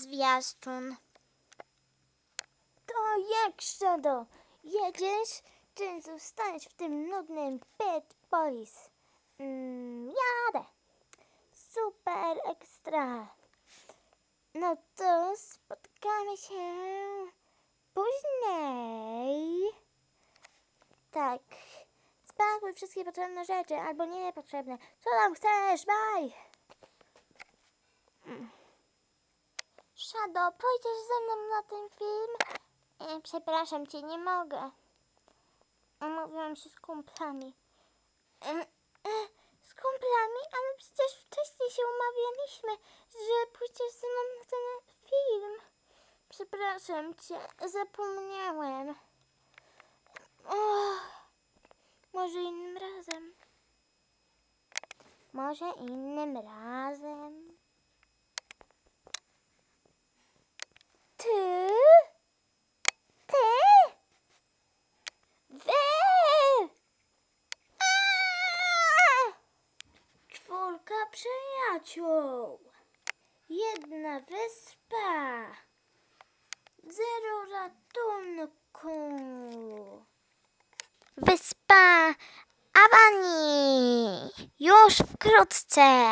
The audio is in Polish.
zwiastun. To jak, Shadow? Jedziesz, czy zostaniesz w tym nudnym Pet Police? Mm, jadę. Super ekstra. No to spotkamy się później. Tak. Spakuj wszystkie potrzebne rzeczy albo niepotrzebne. Co tam chcesz? Bye. Shadow, pójdziesz ze mną na ten film? E, przepraszam cię, nie mogę. Umówiłam się z kumplami. E, e, z kumplami? Ale przecież wcześniej się umawialiśmy, że pójdziesz ze mną na ten film. Przepraszam cię, zapomniałem. Może innym razem. Może innym razem. Przyjaciół. Jedna wyspa. Zero ratunku. Wyspa Awani! Już wkrótce!